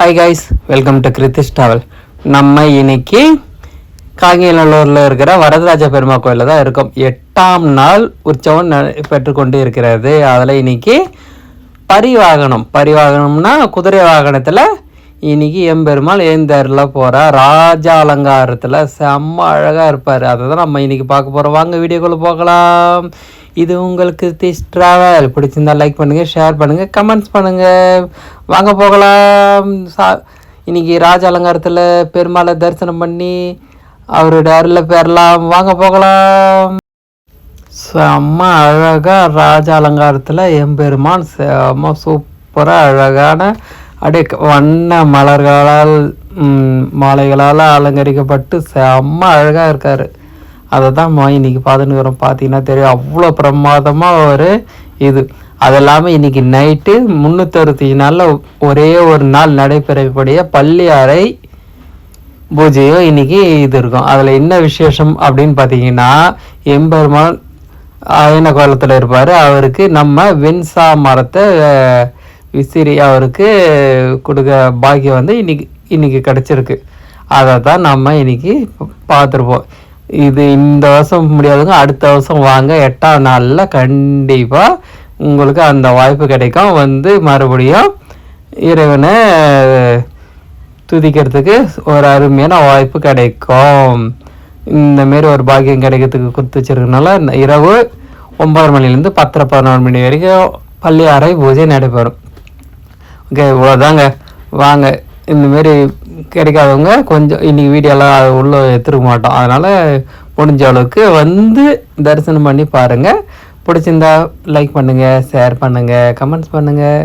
Hi guys welcome to Krithish travel நம்ம இன்னைக்கு காங்கிநல்லூரில் இருக்கிற வரதராஜ பெருமா கோயிலில் தான் இருக்கோம். எட்டாம் நாள் உற்சவம் பெற்றுக்கொண்டு இருக்கிறது அதில் இன்னைக்கு பரிவாகனம். பரிவாகனம்னா குதிரை வாகனத்தில் இன்னைக்கு எம்பெருமாள் ஏந்தரில் போகிறா ராஜா அலங்காரத்தில் செம்ம அழகாக இருப்பார். அதை தான் நம்ம இன்னைக்கு பார்க்க போகிறோம் வாங்க வீடியோக்குள்ளே போகலாம். இது உங்களுக்கு திஸ் ட்ராவல் பிடிச்சிருந்தா லைக் பண்ணுங்கள் ஷேர் பண்ணுங்கள் கமெண்ட்ஸ் பண்ணுங்கள் வாங்க போகலாம். சா இன்னைக்கு ராஜ அலங்காரத்தில் பெருமாளை தரிசனம் பண்ணி அவருடைய அருளை பெறலாம். வாங்க போகலாம். செம்ம அழகாக ராஜ அலங்காரத்தில் எம்பெருமான் செம்ம சூப்பராக அழகான அப்படியே வண்ண மலர்களால் மாலைகளால் அலங்கரிக்கப்பட்டு செம்ம அழகாக இருக்கார். அதை தான் மா இன்னைக்கு பார்த்துன்னு வரோம். பார்த்தீங்கன்னா தெரியும். அவ்வளோ பிரமாதமாக ஒரு இது. அது இல்லாமல் இன்னைக்கு நைட்டு முந்நூற்றறுபத்தஞ்சு நாளில் ஒரே ஒரு நாள் நடைபெறக்கூடிய பள்ளி அறை பூஜையும் இன்றைக்கி இது இருக்கும். அதில் என்ன விசேஷம் அப்படின்னு பார்த்தீங்கன்னா எம்பெருமான் அயன கோலத்தில் இருப்பார். அவருக்கு நம்ம வெண்சா மரத்தை விசிறி அவருக்கு கொடுக்க பாக்கியம் வந்து இன்னைக்கு இன்றைக்கி கிடச்சிருக்கு. அதை தான் நம்ம இன்றைக்கி பார்த்துருப்போம். இது இந்த வருஷம் முடியாதுங்க அடுத்த வருஷம் வாங்க. எட்டாம் நாளில் கண்டிப்பாக உங்களுக்கு அந்த வாய்ப்பு கிடைக்கும். வந்து மறுபடியும் இறைவனை துதிக்கிறதுக்கு ஒரு அருமையான வாய்ப்பு கிடைக்கும். இந்த மாரி ஒரு பாக்கியம் கிடைக்கிறதுக்கு கொடுத்து வச்சிருக்கனால இந்த இரவு ஒம்பது மணிலேருந்து பத்தரை பதினொரு மணி வரைக்கும் பள்ளி அறை பூஜை நடைபெறும். ஓகே இவ்வளோதாங்க வாங்க. இந்தமாரி கிடைக்காதவங்க கொஞ்சம் இன்றைக்கி வீடியோலாம் உள்ளே எடுத்துருக்க மாட்டோம். அதனால் முடிஞ்ச அளவுக்கு வந்து தரிசனம் பண்ணி பாருங்கள் பிடிச்சிருந்தா லைக் பண்ணுங்கள் ஷேர் பண்ணுங்கள் கமெண்ட்ஸ் பண்ணுங்கள்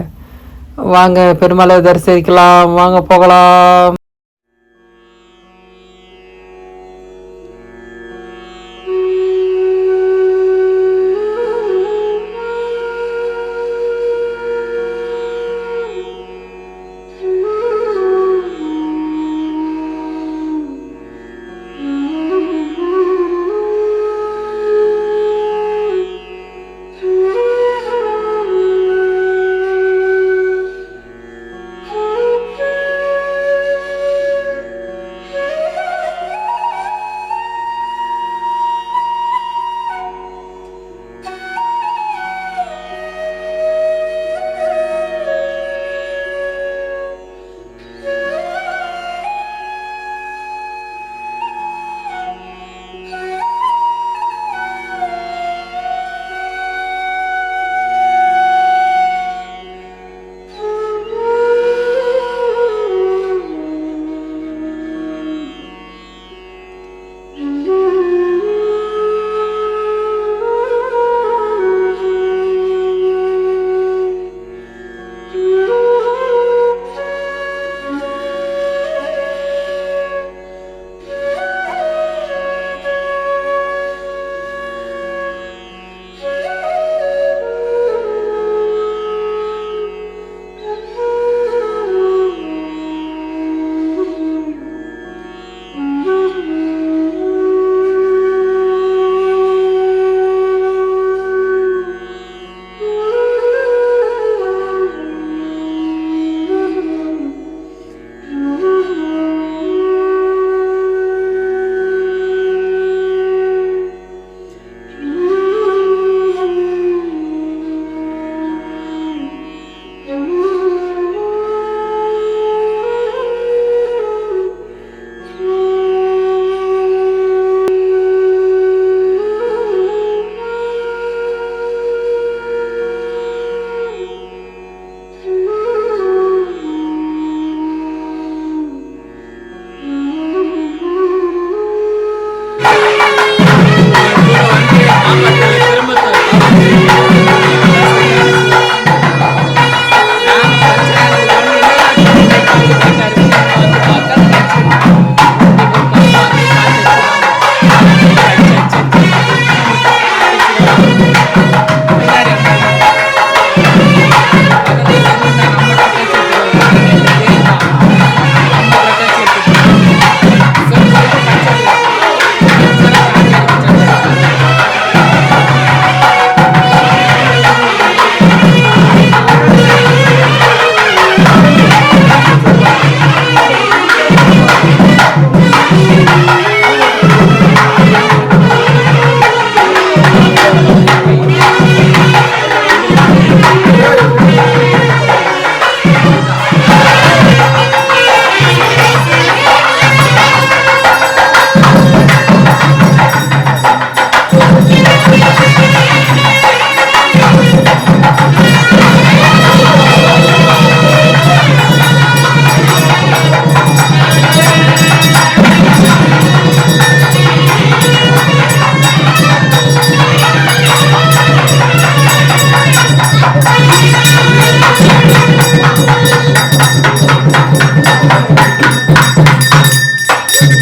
வாங்க பெருமாளை தரிசிக்கலாம். வாங்க போகலாம்.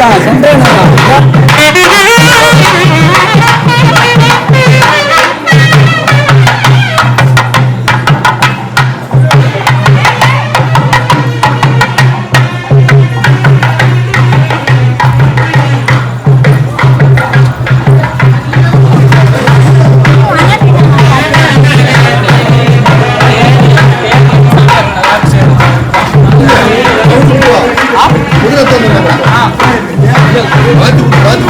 தான் சென்றேன்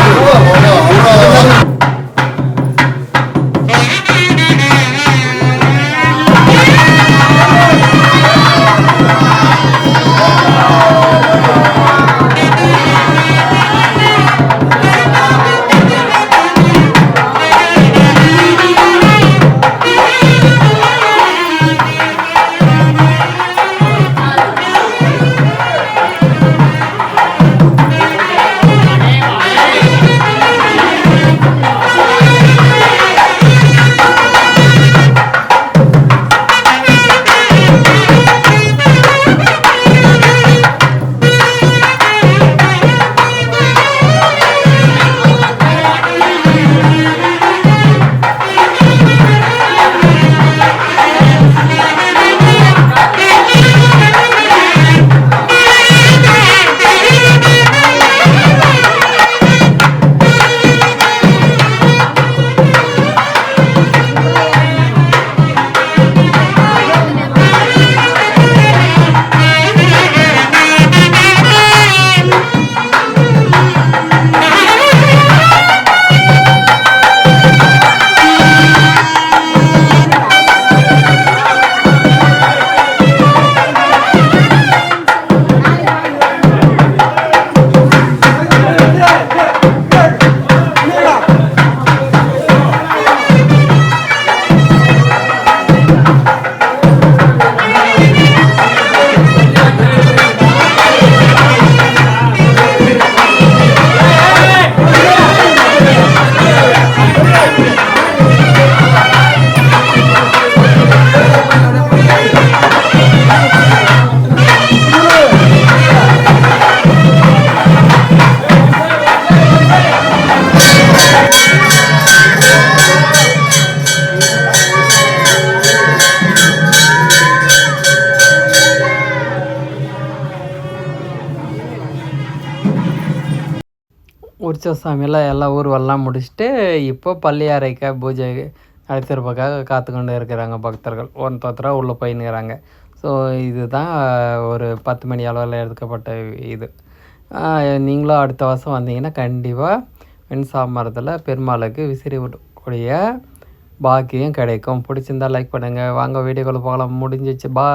뭐야 뭐야 உற்சவ சாமியெல்லாம் எல்லா ஊர்வலம் முடிச்சுட்டு இப்போ பள்ளியாறைக்க பூஜை நடத்திருப்பக்காக காத்து கொண்டு இருக்கிறாங்க பக்தர்கள். ஒருத்தராக உள்ளே போயின்னுக்கிறாங்க ஸோ இதுதான் ஒரு பத்து மணி அளவில் எடுக்கப்பட்ட இது. நீங்களும் அடுத்த வருஷம் வந்தீங்கன்னா கண்டிப்பாக வெண்சாமரத்தில் பெருமாளுக்கு விசிறி விடக்கூடிய பாக்கியம் கிடைக்கும். பிடிச்சிருந்தா லைக் பண்ணுங்கள் வாங்க வீடியோக்குள்ளே போகலாம் முடிஞ்சிச்சு. பா